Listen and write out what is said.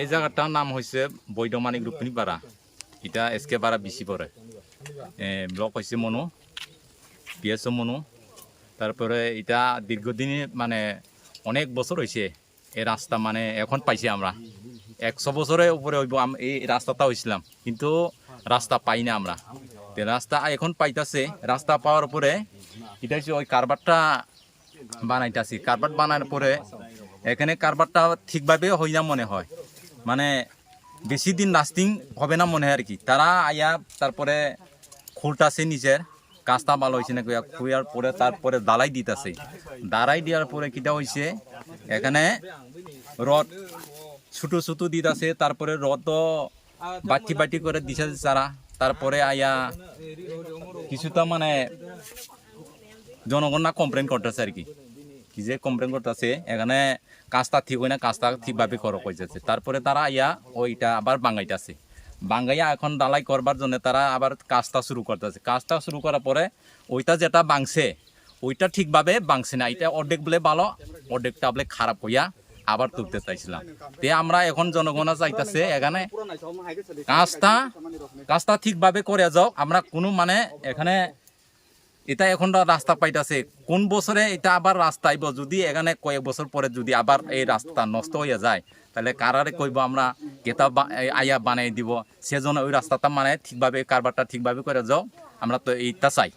এই জায়গাটার নাম হয়েছে বৈদমানিক রূপিনী পাড়া এটা এসকে পাড়া বেশি পড়ে ব্লক হয়েছে মনু পিএসও মনু। তারপরে এটা দীর্ঘদিন মানে অনেক বছর হয়েছে এই রাস্তা মানে এখন পাইছি আমরা। একশো বছরের উপরে হইব এই রাস্তাটা হয়েছিলাম কিন্তু রাস্তা পাই না আমরা। রাস্তা এখন পাইতাছে, রাস্তা পাওয়ার পরে এটা হচ্ছে ওই কারবারটা বানাইতাছি। কারবার বানানোর পরে এখানে কারবারটা ঠিকভাবে হয় না মনে হয়। মানে বেশি দিন লাস্টিং হবে না মনে হয় আর কি। তারা আয়া, তারপরে খুলটাছে নিজের, কাজটা ভালো হয়েছে না খুঁয়ার পরে তারপরে দালাই দিতেছে। দালাই দেওয়ার পরে কিটা হয়েছে এখানে রড ছুটো ছোটো দিতেছে, তারপরে রড বাটি বাটি করে দিছে তারা। তারপরে আয়া কিছুটা মানে জনগণ না কমপ্লেন করতেছে আর কি। কি যে কমপ্লেন করতেছে, এখানে কাজটা ঠিক হয় না, কাজটা ঠিকভাবে করো কইতেছে। তারপরে তারা আইয়া ওইটা আবার বাঙ্গাইতেছে। বাঙ্গাইয়া এখন ডালাই করবার জন্য তারা আবার কাজটা শুরু করতেছে। কাজটা শুরু করার পরে ওইটা যেটা বাংছে, ওইটা ঠিকভাবে বাংছে না। এটা অর্ধেক বলে ভালো, অর্ধেকটা বলে খারাপ হইয়া আবার তুলতে চাইছিলাম। তে আমরা এখন জনগণ চাইতেছে এখানে কাজটা কাজটা ঠিকভাবে করে যাও। আমরা কোনো মানে এখানে এটা এখন রাস্তা পাইতাছে। কোন বছরে এটা আবার রাস্তা আইব? যদি এখানে কয়েক বছর পরে যদি আবার এই রাস্তা নষ্ট হয়ে যায়, তাহলে কারারে কইব আমরা কেতা আইয়া বানাই দিব। সেজন্য ওই রাস্তাটা মানে ঠিকভাবে, কারবারটা ঠিকভাবে করে যাও, আমরা তো এইটা চাই।